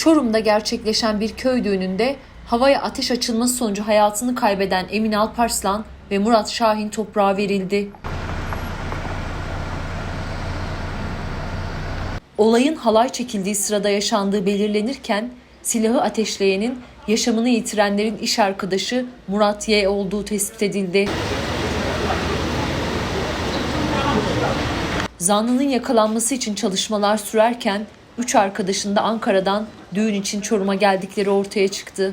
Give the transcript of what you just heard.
Çorum'da gerçekleşen bir köy düğününde havaya ateş açılması sonucu hayatını kaybeden Emin Alparslan ve Murat Şahin toprağa verildi. Olayın halay çekildiği sırada yaşandığı belirlenirken silahı ateşleyenin yaşamını yitirenlerin iş arkadaşı Murat Y olduğu tespit edildi. Zanlının yakalanması için çalışmalar sürerken üç arkadaşın da Ankara'dan düğün için Çorum'a geldikleri ortaya çıktı.